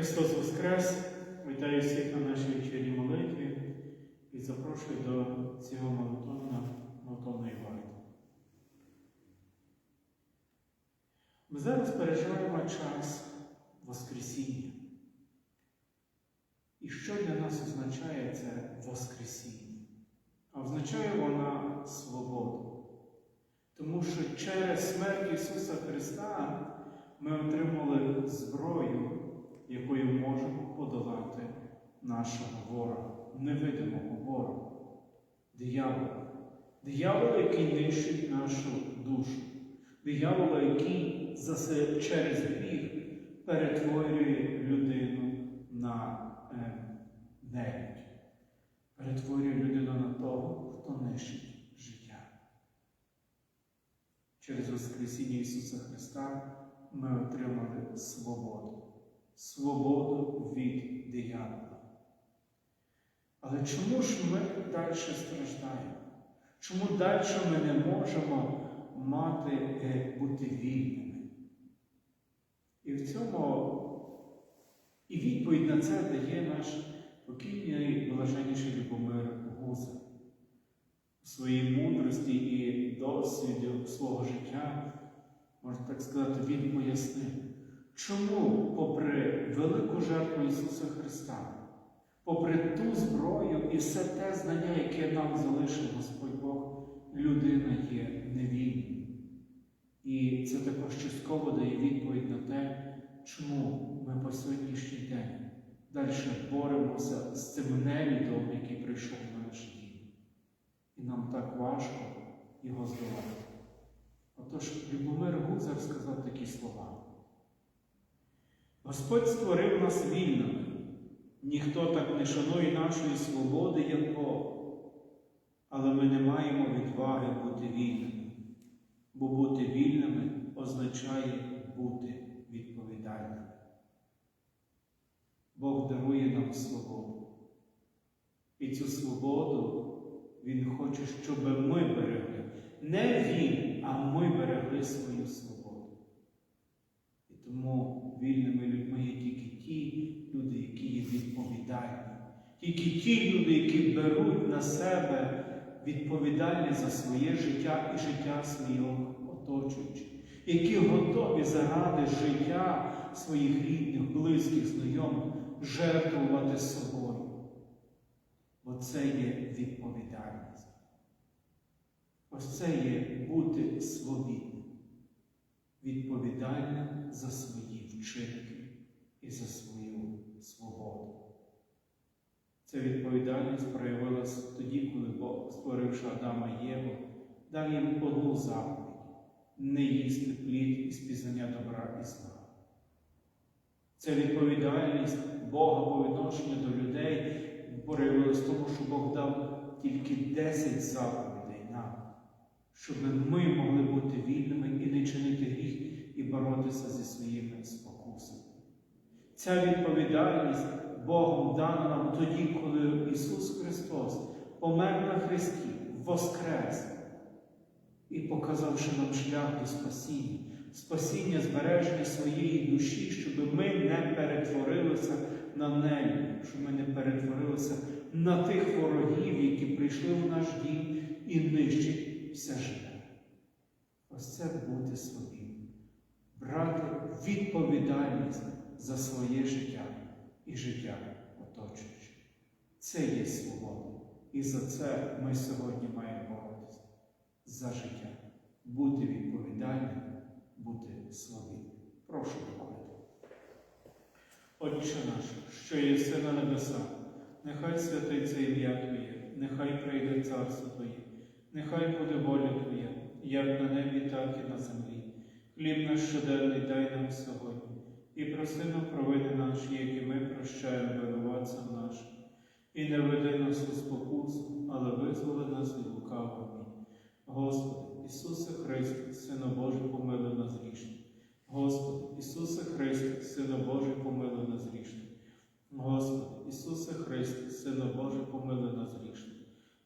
Христос Воскрес! Вітаю всіх на нашій вечірній молитві і запрошую до цього молитовна, молитовної варти. Ми зараз переживаємо час Воскресіння. І що для нас означає це Воскресіння? А означає вона свободу. Тому що через смерть Ісуса Христа ми отримали зброю, якою можемо подолати нашого ворога, невидимого ворога, диявола. Диявола, який нищить нашу душу, диявола, який через гріх перетворює людину на е, нелюдь, перетворює людину на того, хто нищить життя. Через Воскресіння Ісуса Христа ми отримали свободу, свободу від диявола. Але чому ж ми далі страждаємо? Чому далі ми не можемо мати, е, бути вільними? І в цьому і відповідь на це дає наш покійний блаженніший Любомир Гуза. У своїй мудрості і досвіді свого життя, можна так сказати, він пояснив, чому, попри велику жертву Ісуса Христа, попри ту зброю і все те знання, яке нам залишив Господь Бог, людина є невільною. І це також частково дає відповідь на те, чому ми по сьогоднішній день далі боремося з цим нелюдом, який прийшов в наш дім. І нам так важко його здолати. Отож, Любомир Гузар сказав такі слова. Господь створив нас вільними. Ніхто так не шанує нашої свободи, як Бог. Але ми не маємо відваги бути вільними, бо бути вільними означає бути відповідальними. Бог дарує нам свободу. І цю свободу Він хоче, щоб ми берегли. Не Він, а ми берегли свою свободу. Тому вільними людьми є тільки ті люди, які є відповідальні, тільки ті люди, які беруть на себе відповідальність за своє життя і життя своїх оточуючих, які готові заради життя своїх рідних, близьких, знайомих жертвувати собою. Бо це є відповідальність. Ось це є бути свобідним, відповідальним за свої вчинки і за свою свободу. Ця відповідальність проявилася тоді, коли Бог, створивши Адама і Єву, дав їм одну заповідь не їсти плід із пізнання добра і зла. Ця відповідальність Бога по відношенню до людей проявилась тому, що Бог дав тільки 10 заповідей щоб ми могли бути вільними і не чинити гріх, і боротися зі своїми спокусами. Ця відповідальність Богом дана нам тоді, коли Ісус Христос помер на Христі, воскрес і показавши нам шлях до спасіння, спасіння збереження своєї душі, щоб ми не перетворилися на неї, щоб ми не перетворилися на тих ворогів, які прийшли в наш дім і нищать все живе. Ось це бути свобідним, брати відповідальність за своє життя і життя оточуючих. Це є свобода. І за це ми сьогодні маємо боротися. За життя. Бути відповідальним, бути свобідним. Прошу допомогти. Отче наш, що єси на небесах, нехай святиться ім'я Твоє, нехай прийде царство Твоє, нехай буде воля Твоя, як на небі, так і на землі. Хліб наш щоденний дай нам сьогодні, і проси нам провини наші, які ми прощаємо винуватцям нашим. І не веди нас у спокусу, але визволи нас від лукавого. Господи, Ісусе Христе, Сина Божий, помилуй нас грішних. Господи, Ісусе Христе, Сина Божий, помилуй нас грішних. Господи, Ісусе Христе, Сина Божий, помилуй нас грішних.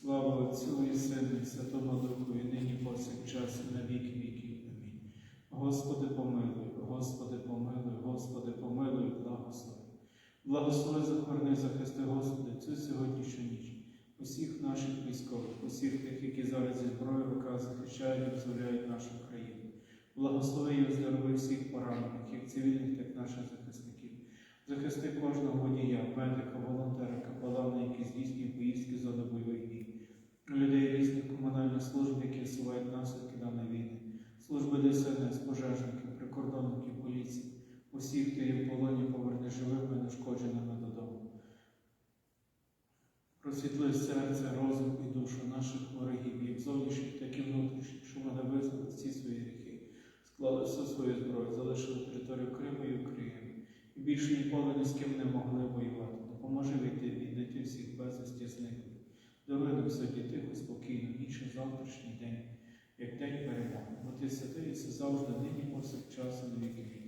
Слава Отцю і Сину, і Святому Духу, і нині повсякчас, і на віки віків. Амінь. Господи, помилуй, Господи, помилуй, Господи, помилуй, благослови. Благослови, захорони, захисти, Господи, цю сьогоднішню ніч. Усіх наших військових, усіх тих, які зараз зі зброєю в руках захищають і визволяють нашу країну. Благослови і оздорови всіх поранених, як цивільних, так і наших захисників. Захисти кожного водія, медика, усіх, хто є в полоні, поверне живими, нешкодженими додому. Просвітли серце, розум і душу наших ворогів, як зовнішніх, так і внутрішніх, що вони визнали всі свої гріхи, склали всю свою зброю, залишили територію Криму і України, і більше ніколи ні з ким не могли воювати. Допоможи вийти і знайти всіх безвісті нам сьогодні тихо, спокійно, інший завтрашній день, як день перемоги. Бо ти святий, все завжди, нині повсякчас, на віки.